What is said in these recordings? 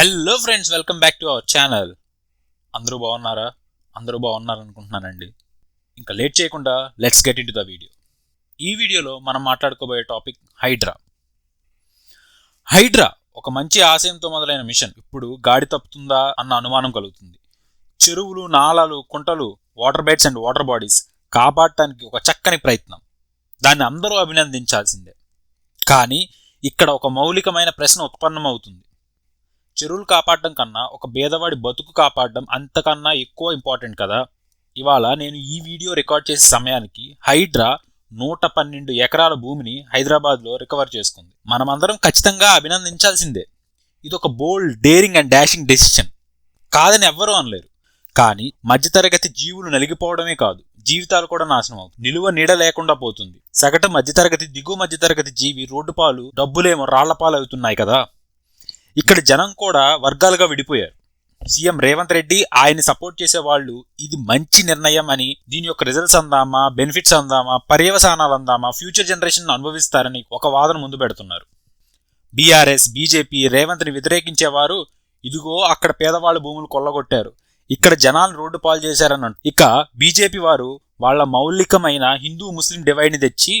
Hello friends welcome back to our channel అందరూ బాగున్నారా? అందరూ బాగున్నారు అనుకుంటున్నానండి ఇంకా లేట్ చేయకుండా let's get into the video ఈ వీడియోలో మనం మాట్లాడుకోబోయే టాపిక్ హైడ్రా హైడ్రా ఒక మంచి ఆశయంతో మొదలైన మిషన్ ఇప్పుడు గాడి తప్పుతుందా అన్న అనుమానం కలుగుతుంది. చెరువులు నాలాలు కుంటలు water beds and water bodies కాపాడటానికి ఒక చక్కని ప్రయత్నం. దాన్ని అందరూ అభినందించాల్సిందే. కానీ ఇక్కడ ఒక మౌలికమైన ప్రశ్న ఉత్పన్నమవుతుంది. చెరువులు కాపాడడం కన్నా ఒక బేదవాడి బతుకు కాపాడడం అంతకన్నా ఎక్కువ ఇంపార్టెంట్ కదా. ఇవాళ నేను ఈ వీడియో రికార్డ్ చేసే సమయానికి హైడ్రా నూట పన్నెండు ఎకరాల భూమిని హైదరాబాద్లో రికవర్ చేసుకుంది. మనమందరం ఖచ్చితంగా అభినందించాల్సిందే. ఇది ఒక bold daring and dashing decision కాదని ఎవ్వరూ అనలేరు. కానీ మధ్యతరగతి జీవులు నలిగిపోవడమే కాదు జీవితాలు కూడా నాశనం అవుతుంది నిలువ నీడ లేకుండా పోతుంది. సగటు మధ్యతరగతి దిగువ మధ్యతరగతి జీవి రోడ్డు పాలు డబ్బులేమో రాళ్ళ పాలు అవుతున్నాయి కదా. ఇక్కడ జనం కూడా వర్గాలుగా విడిపోయారు. సీఎం రేవంత్ రెడ్డి ఆయన్ని సపోర్ట్ చేసే వాళ్ళు ఇది మంచి నిర్ణయం అని దీని యొక్క రిజల్ట్స్ అందామా బెనిఫిట్స్ అందామా పర్యవసానాలు అందామా ఫ్యూచర్ జనరేషన్ అనుభవిస్తారని ఒక వాదన ముందు పెడుతున్నారు. బీఆర్ఎస్ బీజేపీ రేవంత్ని వ్యతిరేకించేవారు ఇదిగో అక్కడ పేదవాళ్ళ భూములు కొల్లగొట్టారు. ఇక్కడ జనాలు రోడ్డు పాలు చేశారని ఇక బీజేపీ వారు వాళ్ళ మౌలికమైన హిందూ ముస్లిం డివైడ్ని తెచ్చి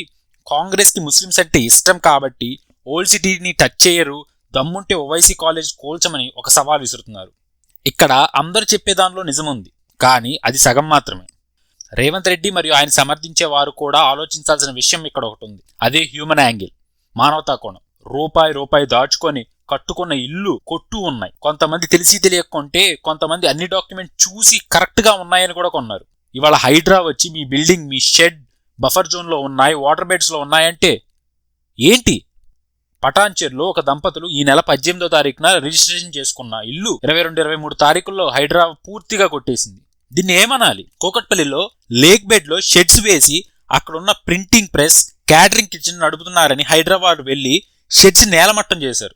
కాంగ్రెస్కి ముస్లిమ్స్ అంటే ఇష్టం కాబట్టి ఓల్డ్ సిటీని టచ్ చేయరు దమ్ముంటే ఓవైసీ కాలేజ్ కోల్చమని ఒక సవాల్ విసురుతున్నారు. ఇక్కడ అందరు చెప్పే దానిలో నిజముంది కానీ అది సగం మాత్రమే. రేవంత్ రెడ్డి మరియు ఆయన సమర్థించే వారు కూడా ఆలోచించాల్సిన విషయం ఇక్కడ ఒకటి ఉంది అదే హ్యూమన్ యాంగిల్ మానవతా కోణం. రూపాయి రూపాయి దాచుకొని కట్టుకున్న ఇల్లు కొట్టు ఉన్నాయి. కొంతమంది తెలిసి తెలియకుంటే కొంతమంది అన్ని డాక్యుమెంట్ చూసి కరెక్ట్గా ఉన్నాయని కూడా కొన్నారు. ఇవాళ హైడ్రా వచ్చి మీ బిల్డింగ్ మీ షెడ్ బఫర్ జోన్లో ఉన్నాయి వాటర్ బెడ్స్లో ఉన్నాయంటే ఏంటి? పటాన్చెర్లో ఒక దంపతులు ఈ నెల పద్దెనిమిదో తారీఖున రిజిస్ట్రేషన్ చేసుకున్న ఇల్లు ఇరవై రెండు ఇరవై మూడు తారీఖుల్లో హైడ్రా పూర్తిగా కొట్టేసింది. దీన్ని ఏమనాలి? కోకట్పల్లిలో లేక్ బెడ్లో షెడ్స్ వేసి అక్కడున్న ప్రింటింగ్ ప్రెస్ క్యాటరింగ్ కిచెన్ నడుపుతున్నారని హైదరాబాద్ వెళ్ళి షెడ్స్ నేలమట్టం చేశారు.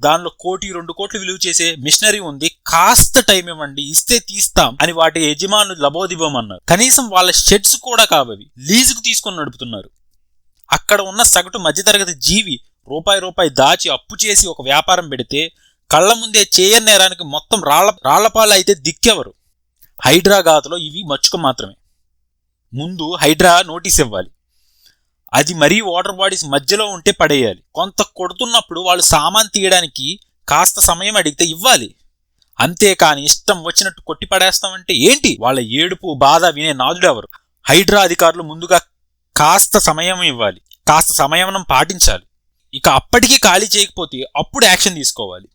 దానిలో కోటి రెండు కోట్లు విలువ చేసే మిషనరీ ఉంది కాస్త టైం ఇవ్వండి ఇస్తే తీస్తాం అని వాటి యజమానులు లబోదిబోమన్నారు. కనీసం వాళ్ళ షెడ్స్ కూడా కావవి లీజుకు తీసుకొని నడుపుతున్నారు. అక్కడ ఉన్న సగటు మధ్యతరగతి జీవి రూపాయి రూపాయి దాచి అప్పు చేసి ఒక వ్యాపారం పెడితే కళ్ళ ముందే చేయని నేరానికి మొత్తం రాళ్ళ రాళ్ళపాలు అయితే దిక్కెవరు? హైడ్రా గాథలో ఇవి మచ్చుక మాత్రమే. ముందు హైడ్రా నోటీస్ ఇవ్వాలి. అది మరీ వాటర్ బాడీస్ మధ్యలో ఉంటే పడేయాలి. కొంత కొడుతున్నప్పుడు వాళ్ళు సామాన్ తీయడానికి కాస్త సమయం అడిగితే ఇవ్వాలి. అంతేకాని ఇష్టం వచ్చినట్టు కొట్టి పడేస్తామంటే ఏంటి? వాళ్ళ ఏడుపు బాధ వినే నాదుడెవరు? హైడ్రా అధికారులు ముందుగా కాస్త సమయం ఇవ్వాలి. కాస్త సమయం పాటించాలి. ఇక అప్పటికీ ఖాళీ చేయకపోతే అప్పుడు యాక్షన్ తీసుకోవాలి.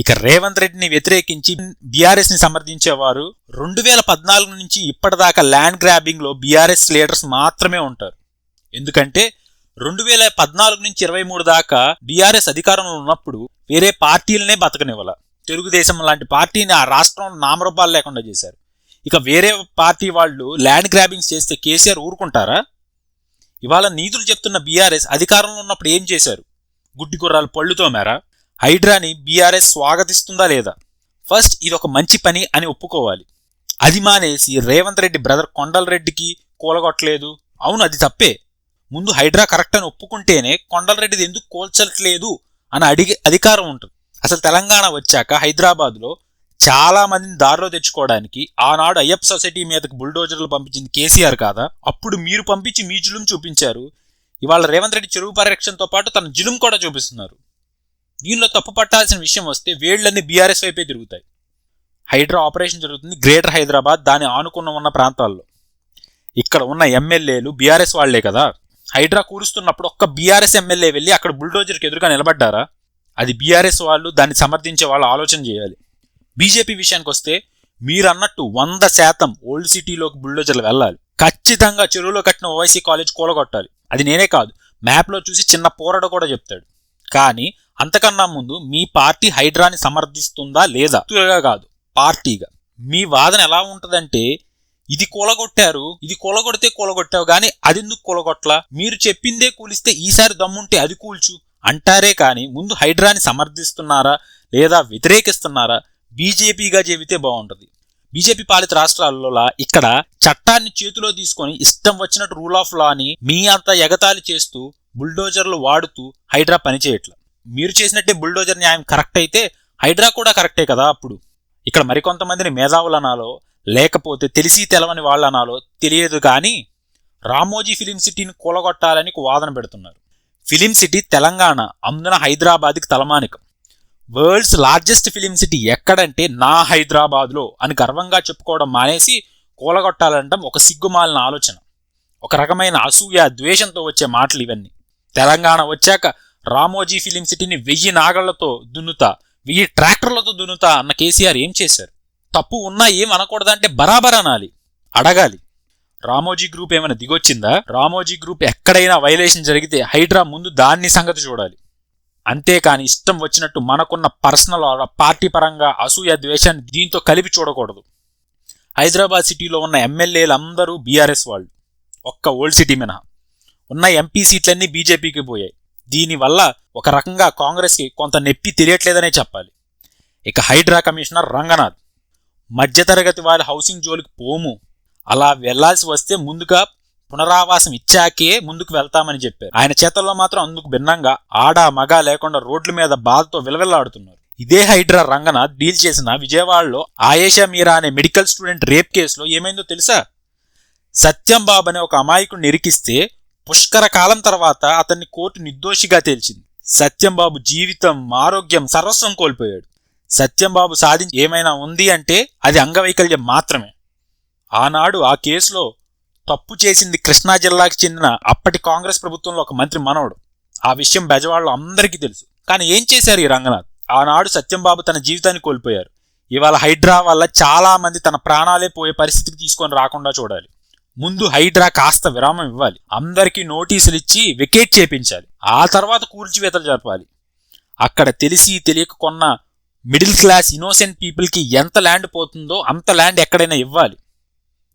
ఇక రేవంత్ రెడ్డిని వ్యతిరేకించి బీఆర్ఎస్ని సమర్థించేవారు రెండు వేల పద్నాలుగు నుంచి ఇప్పటిదాకా ల్యాండ్ గ్రాబింగ్లో బీఆర్ఎస్ లీడర్స్ మాత్రమే ఉంటారు. ఎందుకంటే రెండు వేల పద్నాలుగు నుంచి ఇరవై మూడు దాకా బీఆర్ఎస్ అధికారంలో ఉన్నప్పుడు వేరే పార్టీలనే బతకనివ్వాల. తెలుగుదేశం లాంటి పార్టీని ఆ రాష్ట్రం నామరూపాలు లేకుండా చేశారు. ఇక వేరే పార్టీ వాళ్ళు ల్యాండ్ గ్రాబింగ్స్ చేస్తే కేసీఆర్ ఊరుకుంటారా? ఇవాళ నీతులు చెప్తున్న బీఆర్ఎస్ అధికారంలో ఉన్నప్పుడు ఏం చేశారు? గుడ్డి గుర్రాలు పళ్ళుతో మేరా హైడ్రాని బీఆర్ఎస్ స్వాగతిస్తుందా లేదా? ఫస్ట్ ఇది ఒక మంచి పని అని ఒప్పుకోవాలి. అది మానేసి రేవంత్ రెడ్డి బ్రదర్ కొండలరెడ్డికి కూలగొట్టలేదు. అవును అది తప్పే. ముందు హైడ్రా కరెక్ట్ అని ఒప్పుకుంటేనే కొండలరెడ్డిది ఎందుకు కోల్చట్లేదు అని అడిగే అధికారం ఉంటుంది. అసలు తెలంగాణ వచ్చాక హైదరాబాద్లో చాలా మందిని దారిలో తెచ్చుకోవడానికి ఆనాడు అయ్యప్ప సొసైటీ మీదకి బుల్డోజర్లు పంపించింది కేసీఆర్ కాదా? అప్పుడు మీరు పంపించి మీ జులుం చూపించారు. ఇవాళ రేవంత్ రెడ్డి చెరువు పరిరక్షణతో పాటు తన జులుం కూడా చూపిస్తున్నారు. దీనిలో తప్పు పట్టాల్సిన విషయం వస్తే వేళ్ళన్నీ బీఆర్ఎస్ వైపే తిరుగుతాయి. హైడ్రా ఆపరేషన్ జరుగుతుంది గ్రేటర్ హైదరాబాద్ దాని ఆనుకున్న ఉన్న ప్రాంతాల్లో. ఇక్కడ ఉన్న ఎమ్మెల్యేలు బీఆర్ఎస్ వాళ్ళే కదా? హైడ్రా కూరుస్తున్నప్పుడు ఒక్క బీఆర్ఎస్ ఎమ్మెల్యే వెళ్ళి అక్కడ బుల్డోజర్కి ఎదురుగా నిలబడ్డారా? అది బీఆర్ఎస్ వాళ్ళు దాన్ని సమర్థించే వాళ్ళు ఆలోచన చేయాలి. బీజేపీ విషయానికి వస్తే మీరన్నట్టు వంద శాతం ఓల్డ్ సిటీలోకి బుల్డోజర్లు వెళ్ళాలి. ఖచ్చితంగా చెరువులో కట్టిన ఓవైసీ కాలేజ్ కూలగొట్టాలి. అది నేనే కాదు. మ్యాప్లో చూసి చిన్న పోరడు కూడా చెప్తాడు. కానీ అంతకన్నా ముందు మీ పార్టీ హైడ్రాని సమర్థిస్తుందా లేదా? కాదు. పార్టీగా. మీ వాదన ఎలా ఉంటుందంటే ఇది కూలగొట్టారు ఇది కూలగొడితే కూలగొట్టావు కానీ అది ఎందుకు కూలగొట్లా? మీరు చెప్పిందే కూలిస్తే ఈసారి దమ్ముంటే అది కూల్చు అంటారే కానీ ముందు హైడ్రాని సమర్థిస్తున్నారా లేదా వ్యతిరేకిస్తున్నారా? బీజేపీగా చెబితే బాగుంటుంది. బీజేపీ పాలిత రాష్ట్రాలలో ఇక్కడ చట్టాన్ని చేతిలో తీసుకొని ఇష్టం వచ్చినట్టు రూల్ ఆఫ్ లాని మీ అంత ఎగతాళి చేస్తూ బుల్డోజర్లు వాడుతూ హైడ్రా పనిచేయట్ల మీరు చేసినట్టే బుల్డోజర్ న్యాయం కరెక్ట్ అయితే హైడ్రా కూడా కరెక్టే కదా అప్పుడు. ఇక్కడ మరికొంతమందిని మేధావులు అనాలో లేకపోతే తెలిసి తెలవని వాళ్ళు అనాలో తెలియదు కానీ రామోజీ ఫిలిం సిటీని కూలగొట్టాలని వాదన పెడుతున్నారు. ఫిలిం సిటీ తెలంగాణ అందున హైదరాబాద్కి తలమానికం. వరల్డ్స్ లార్జెస్ట్ ఫిలిం సిటీ ఎక్కడంటే నా హైదరాబాద్లో అని గర్వంగా చెప్పుకోవడం మానేసి కూలగొట్టాలంటం ఒక సిగ్గుమాలిన ఆలోచన. ఒక రకమైన అసూయ ద్వేషంతో వచ్చే మాటలు ఇవన్నీ. తెలంగాణ వచ్చాక రామోజీ ఫిలిం సిటీని వెయ్యి నాగళ్ళతో దున్నుతా వెయ్యి ట్రాక్టర్లతో దున్నుతా అన్న కేసీఆర్ ఏం చేశారు? తప్పు ఉన్నా ఏం అనకూడదంటే బరాబర్ అనాలి అడగాలి. రామోజీ గ్రూప్ ఏమైనా దిగొచ్చిందా? రామోజీ గ్రూప్ ఎక్కడైనా వైలేషన్ జరిగితే హైడ్రా ముందు దాన్ని సంగతి చూడాలి. అంతేకాని ఇష్టం వచ్చినట్టు మనకున్న పర్సనల్ పార్టీ పరంగా అసూయ ద్వేషాన్ని దీంతో కలిపి చూడకూడదు. హైదరాబాద్ సిటీలో ఉన్న ఎమ్మెల్యేలు అందరూ బీఆర్ఎస్ వాళ్ళు. ఒక్క ఓల్డ్ సిటీ మినహా. ఉన్న ఎంపీ సీట్లన్నీ బీజేపీకి పోయాయి. దీనివల్ల ఒక రకంగా కాంగ్రెస్కి కొంత నెప్పి తెలియట్లేదనే చెప్పాలి. ఇక హైడ్రా కమిషనర్ రంగనాథ్ మధ్యతరగతి వారి హౌసింగ్ జోలికి పోము. అలా వెళ్ళాల్సి వస్తే ముందుగా పునరావాసం ఇచ్చాకే ముందుకు వెళ్తామని చెప్పారు. ఆయన చేతల్లో మాత్రం అందుకు భిన్నంగా ఆడ మగ లేకుండా రోడ్ల మీద బాధతో విలవిల్లాడుతున్నారు ఇదే హైడ్రా రంగనాథ్ డీల్ చేసిన విజయవాడలో ఆయేషా మీరా అనే మెడికల్ స్టూడెంట్ రేప్ కేసులో ఏమైందో తెలుసా? సత్యం బాబు అనే ఒక అమాయకుడిని ఇరికిస్తే పుష్కర కాలం తర్వాత అతన్ని కోర్టు నిర్దోషిగా తేల్చింది. సత్యం బాబు జీవితం ఆరోగ్యం సర్వస్వం కోల్పోయాడు. సత్యం బాబు సాధించి ఏమైనా ఉంది అంటే అది అంగవైకల్యం మాత్రమే. ఆనాడు ఆ కేసులో తప్పు చేసింది కృష్ణా జిల్లాకి చెందిన అప్పటి కాంగ్రెస్ ప్రభుత్వంలో ఒక మంత్రి మనవడు. ఆ విషయం బెజవాడలో అందరికీ తెలుసు. కానీ ఏం చేశారు ఈ రంగనాథ్? ఆనాడు సత్యంబాబు తన జీవితాన్ని కోల్పోయారు. ఇవాళ హైడ్రా వల్ల చాలా మంది తన ప్రాణాలే పోయే పరిస్థితికి తీసుకొని రాకుండా చూడాలి. ముందు హైడ్రా కాస్త విరామం ఇవ్వాలి. అందరికీ నోటీసులు ఇచ్చి వికెట్ చేపించాలి. ఆ తర్వాత కూల్చివేతలు జరపాలి. అక్కడ తెలిసి తెలియక కొన్న మిడిల్ క్లాస్ ఇన్నోసెంట్ పీపుల్కి ఎంత ల్యాండ్ పోతుందో అంత ల్యాండ్ ఎక్కడైనా ఇవ్వాలి.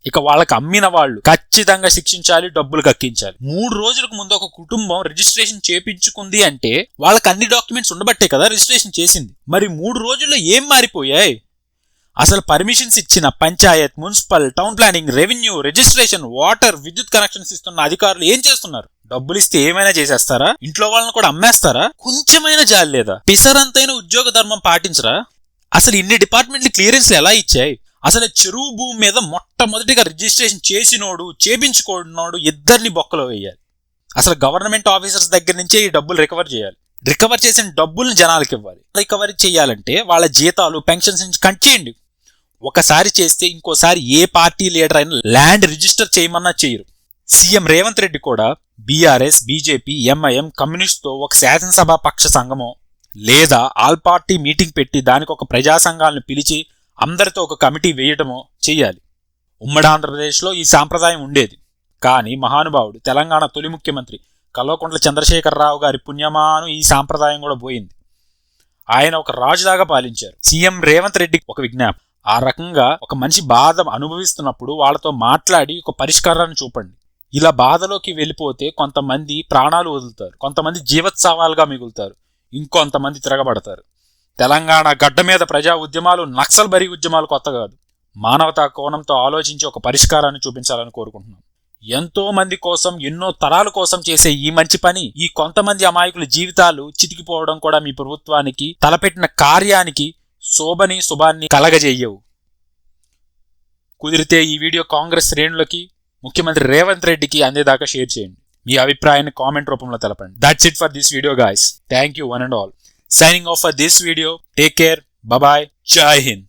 ఇక వాళ్ళకి అమ్మిన వాళ్ళు ఖచ్చితంగా శిక్షించాలి డబ్బులు కక్కించాలి. మూడు రోజులకు ముందు ఒక కుటుంబం రిజిస్ట్రేషన్ చేపించుకుంది అంటే వాళ్ళకి అన్ని డాక్యుమెంట్స్ ఉండబట్టే కదా రిజిస్ట్రేషన్ చేసింది. మరి మూడు రోజుల్లో ఏం మారిపోయాయి? అసలు పర్మిషన్స్ ఇచ్చిన panchayat municipal town planning revenue registration water విద్యుత్ కనెక్షన్స్ ఇస్తున్న అధికారులు ఏం చేస్తున్నారు? డబ్బులు ఇస్తే ఏమైనా చేసేస్తారా? ఇంట్లో వాళ్ళని కూడా అమ్మేస్తారా? కొంచెమైనా జాలి లేదా? పిసరంతైన ఉద్యోగ ధర్మం పాటించరా? అసలు ఇన్ని డిపార్ట్మెంట్లు క్లియరెన్స్లు ఎలా ఇచ్చాయి? అసలు చెరువు భూమి మీద మొట్టమొదటిగా రిజిస్ట్రేషన్ చేసినోడు చేపించుకోడినోడు ఇద్దరిని బొక్కలో వేయాలి. అసలు గవర్నమెంట్ ఆఫీసర్స్ దగ్గర నుంచే ఈ డబ్బులు రికవర్ చేయాలి. రికవర్ చేసిన డబ్బుల్ని జనాలకి ఇవ్వాలి. రికవరీ చేయాలంటే వాళ్ళ జీతాలు పెన్షన్స్ నుంచి కట్ చేయండి. ఒకసారి చేస్తే ఇంకోసారి ఏ పార్టీ లీడర్ అయినా ల్యాండ్ రిజిస్టర్ చేయమన్నా చేయరు. సీఎం రేవంత్ రెడ్డి కూడా బీఆర్ఎస్ బీజేపీ ఎంఐఎం కమ్యూనిస్ట్తో ఒక శాసనసభ పక్ష సంఘమో లేదా ఆల్ పార్టీ మీటింగ్ పెట్టి దానికి ఒక ప్రజా సంఘాలను పిలిచి అందరితో ఒక కమిటీ వేయటమో చెయ్యాలి. ఉమ్మడి ఆంధ్రప్రదేశ్లో ఈ సాంప్రదాయం ఉండేది. కానీ మహానుభావుడు తెలంగాణ తొలి ముఖ్యమంత్రి కల్వకుంట్ల చంద్రశేఖరరావు గారి పుణ్యమాను ఈ సాంప్రదాయం కూడా పోయింది. ఆయన ఒక రాజులాగా పాలించారు. సీఎం రేవంత్ రెడ్డి ఒక విజ్ఞాపం. ఆ రకంగా ఒక మనిషి బాధ అనుభవిస్తున్నప్పుడు వాళ్ళతో మాట్లాడి ఒక పరిష్కారాన్ని చూపండి. ఇలా బాధలోకి వెళ్ళిపోతే కొంతమంది ప్రాణాలు వదులుతారు. కొంతమంది జీవోత్సవాలుగా మిగులుతారు. ఇంకొంతమంది తిరగబడతారు. తెలంగాణ గడ్డ మీద ప్రజా ఉద్యమాలు నక్సల్ బరీ ఉద్యమాలు కొత్త కాదు. మానవతా కోణంతో ఆలోచించి ఒక పరిష్కారాన్ని చూపించాలని కోరుకుంటున్నాం. ఎంతో మంది కోసం ఎన్నో తరాల కోసం చేసే ఈ మంచి పని ఈ కొంతమంది అమాయకుల జీవితాలు చితికిపోవడం కూడా మీ ప్రభుత్వానికి తలపెట్టిన కార్యానికి శోభని శుభాన్ని కలగజేయవు. కుదిరితే ఈ వీడియో కాంగ్రెస్ శ్రేణులకి ముఖ్యమంత్రి రేవంత్ రెడ్డికి అందేదాకా షేర్ చేయండి. మీ అభిప్రాయాన్ని కామెంట్ రూపంలో తెలపండి. That's it for this video guys thank you one and all Signing off for this video. Take care. Bye bye. Jai Hind.